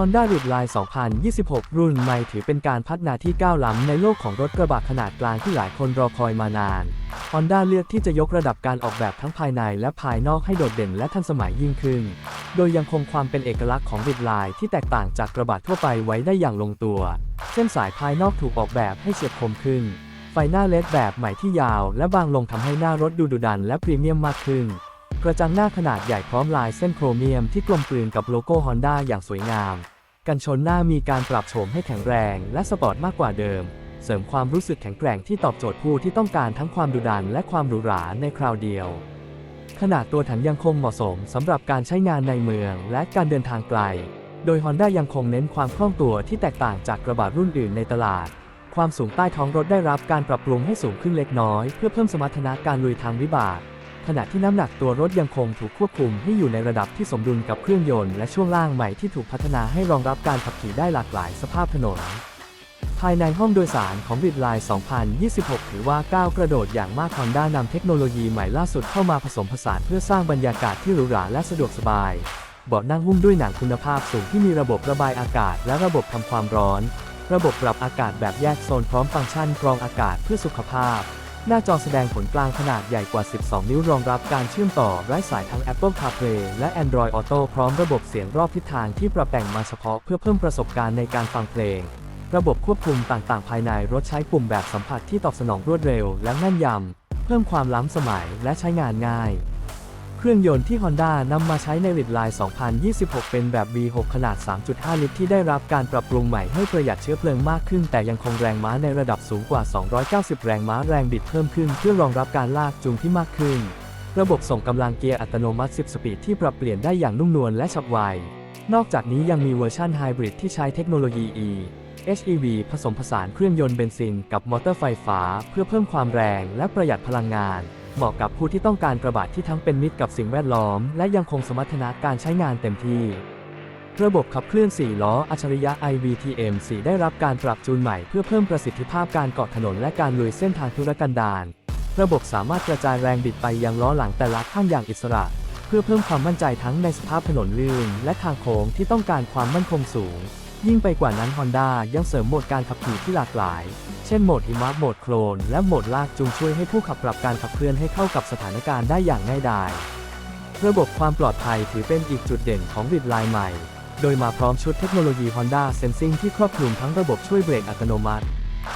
Honda r i d l i n e 2026 รุ่นใหม่ถือเป็นการพัฒนาที่ก้าวล้ำในโลกของรถกระบะขนาดกลางที่หลายคนรอคอยมานาน Honda เลือกที่จะยกระดับการออกแบบทั้งภายในและภายนอกให้โดดเด่นและทันสมัยยิ่งขึ้น โดยยังคงความเป็นเอกลักษณ์ของ r i d l i n e ที่แตกต่างจากกระบะทั่วไปไว้ได้อย่างลงตัว เส้นสายภายนอกถูกออกแบบให้เฉียบคมขึ้น ไฟหน้าเลดแบบใหม่ที่ยาว และบางลงทำให้หน้ารถดูดุดันและพรีเมียมมากขึ้น กระจังหน้าขนาดใหญ่พร้อมลายเส้นโครเมียมที่กลมกลืนกับโลโก้ Honda อย่างสวยงาม กันชนหน้ามีการปรับโฉมให้แข็งแรงและสปอร์ตมากกว่าเดิม เสริมความรู้สึกแข็งแกร่งที่ตอบโจทย์ผู้ที่ต้องการทั้งความดุดันและความหรูหราในคราวเดียว ขนาดตัวถังยังคงเหมาะสมสำหรับการใช้งานในเมืองและการเดินทางไกล โดย Honda ยังคงเน้นความคล่องตัวที่แตกต่างจากกระบะรุ่นอื่นในตลาดความสูงใต้ท้องรถได้รับการปรับปรุงให้สูงขึ้นเล็กน้อย เพื่อเพิ่มสมรรถนะการลุยทางวิบาก ขณะที่น้ำหนักตัวรถยังคงถูกควบคุมให้อยู่ในระดับที่สมดุลกับเครื่องยนต์และช่วงล่างใหม่ที่ถูกพัฒนาให้รองรับการขับขี่ได้หลากหลายสภาพถนน ภายในห้องโดยสารของ r i d l i n e 2026 ถือว่าก้าวกระโดดอย่างมาก Honda นำเทคโนโลยีใหม่ล่าสุดเข้ามาผสมผสานเพื่อสร้างบรรยากาศที่หรูหราและสะดวกสบายเบาะนั่งหุ้มด้วยหนังคุณภาพสูงที่มีระบบระบายอากาศ และระบบทำความร้อน ระบบปรับอากาศแบบแยกโซนพร้อมฟังก์ชันกรองอากาศเพื่อสุขภาพ หน้าจอแสดงผลกลางขนาดใหญ่กว่า 12 นิ้วรองรับการเชื่อมต่อไร้สายทั้ง Apple CarPlay และ Android Auto พร้อมระบบเสียงรอบทิศทางที่ปรับแต่งมาเฉพาะเพื่อเพิ่มประสบการณ์ในการฟังเพลง ระบบควบคุมต่างๆ ภายในรถใช้ปุ่มแบบสัมผัสที่ตอบสนองรวดเร็วและแม่นยำ เพิ่มความล้ำสมัยและใช้งานง่าย เครื่องยนต์ที่ Honda นำมาใช้ใน r i d l i n e 2026 เป็นแบบ V6 ขนาด 3.5 ลิตร ที่ได้รับการปรับปรุงใหม่ให้ประหยัดเชื้อเพลิงมากขึ้น แต่ยังคงแรงม้าในระดับสูงกว่า 290 แรงม้าแรงบิดเพิ่มขึ้น เพื่อรองรับการลากจูงที่มากขึ้น ระบบส่งกำลังเกียร์อัตโนมัติ 10 สปีดที่ปรับเปลี่ยนได้อย่างนุ่มนวลและฉับไวนอกจากนี้ยังมีเวอร์ชันไฮบริดที่ใช้เทคโนโลยี E HEV ผสมผสานเครื่องยนต์เบนซินกับมอเตอร์ไฟฟ้า เพื่อเพิ่มความแรงและประหยัดพลังงาน เหมาะกับผู้ที่ต้องการกระบะที่ทั้งเป็นมิตรกับสิ่งแวดล้อม และยังคงสมรรถนะการใช้งานเต็มที่ ระบบขับเคลื่อน 4 ล้อ อัจฉริยะ iVTM 4 ได้รับการปรับจูนใหม่เพื่อเพิ่มประสิทธิภาพการเกาะถนนและการลุยเส้นทางธุรกันดารระบบสามารถกระจายแรงบิดไปยังล้อหลังแต่ละข้างอย่างอิสระ เพื่อเพิ่มความมั่นใจทั้งในสภาพถนนลื่น และทางโค้งที่ต้องการความมั่นคงสูง ยิ่งไปกว่านั้น Honda ยังเสริมโหมดการขับขี่ที่หลากหลาย เช่นโหมดหิมะโหมดโคลน และโหมดลากจูงช่วยให้ผู้ขับปรับการขับเคลื่อนให้เข้ากับสถานการณ์ได้อย่างง่ายดาย ระบบความปลอดภัยถือเป็นอีกจุดเด่นของ r i d l i n e ใหม่ โดยมาพร้อมชุดเทคโนโลยี Honda Sensing ที่ครอบคลุมทั้งระบบช่วยเบรกอัตโนมัติ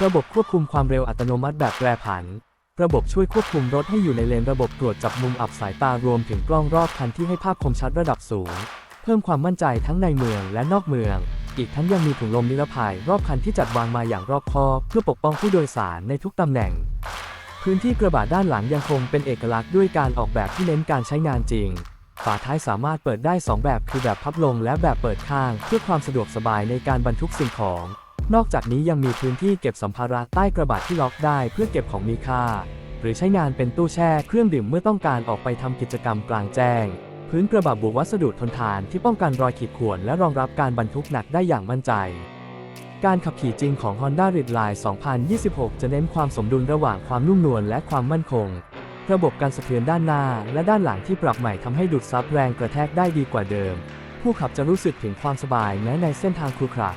ระบบควบคุมความเร็วอัตโนมัติแบบแปรผัน ระบบช่วยควบคุมรถให้อยู่ในเลนระบบตรวจจับมุมอับสายตารวมถึงกล้องรอบคันที่ให้ภาพคมชัดระดับสูง เพิ่มความมั่นใจทั้งในเมืองและนอกเมือง อีกทั้งยังมีถุงลมนิรภัยรอบคันที่จัดวางมาอย่างรอบคอบ เพื่อปกป้องผู้โดยสารในทุกตำแหน่ง พื้นที่กระบะด้านหลังยังคงเป็นเอกลักษณ์ด้วยการออกแบบที่เน้นการใช้งานจริง ฝาท้ายสามารถเปิดได้ 2 แบบ คือแบบพับลงและแบบเปิดข้าง เพื่อความสะดวกสบายในการบรรทุกสิ่งของ นอกจากนี้ยังมีพื้นที่เก็บสัมภาระใต้กระบะที่ล็อกได้ เพื่อเก็บของมีค่า หรือใช้งานเป็นตู้แช่เครื่องดื่มเมื่อต้องการออกไปทำกิจกรรมกลางแจ้ง พื้นกระบะบุวัสดุทนทานที่ป้องกันรอยขีดข่วนและรองรับการบรรทุกหนักได้อย่างมั่นใจ การขับขี่จริงของ Honda r i d l i n e 2026 จะเน้นความสมดุลระหว่างความนุ่มนวลและความมั่นคง ระบบการสะเทือนด้านหน้าและด้านหลังที่ปรับใหม่ทำให้ดูดซับแรงกระแทกได้ดีกว่าเดิม ผู้ขับจะรู้สึกถึงความสบายแม้ในเส้นทางครุขระ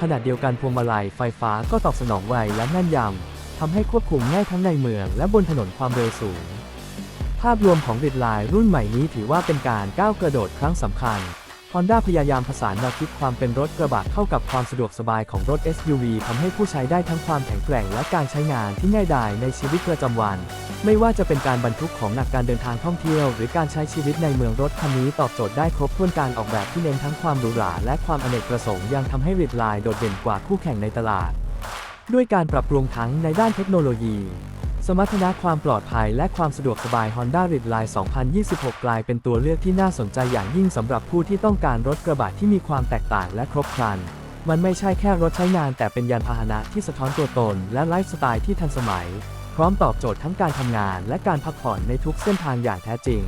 ขณะเดียวกันพวงมาลัยไฟฟ้าก็ตอบสนองไวและแม่นยำทำให้ควบคุมง่ายทั้งในเมืองและบนถนนความเร็วสูง ภาพรวมของ r i d l i n e รุ่นใหม่นี้ถือว่าเป็นการก้าวกระโดดครั้งสำคัญ Honda พยายามผสานแนวคิดความเป็นรถกระบะเข้ากับความสะดวกสบายของรถ SUV ทำให้ผู้ใช้ได้ทั้งความแข็งแกร่งและการใช้งานที่ง่ายดายในชีวิตประจำวัน ไม่ว่าจะเป็นการบรรทุกของหนักการเดินทางท่องเที่ยว หรือการใช้ชีวิตในเมืองรถคันนี้ตอบโจทย์ได้ครบถ้วนการออกแบบที่เน้นทั้งความหรูหราและความอเนกประสงค์ยังทำให้ r i d l i n e โดดเด่นกว่าคู่แข่งในตลาด ด้วยการปรับปรุงทั้งในด้านเทคโนโลยี สมรรถนะความปลอดภัยและความสะดวกสบาย Honda r i d l i n e 2026 กลายเป็นตัวเลือกที่น่าสนใจอย่างยิ่งสำหรับผู้ที่ต้องการรถกระบะที่มีความแตกต่างและครบครัน มันไม่ใช่แค่รถใช้งานแต่เป็นยานพาหนะที่สะท้อนตัวตน และไลฟ์สไตล์ที่ทันสมัย พร้อมตอบโจทย์ทั้งการทำงานและการพักผ่อนในทุกเส้นทางอย่างแท้จริง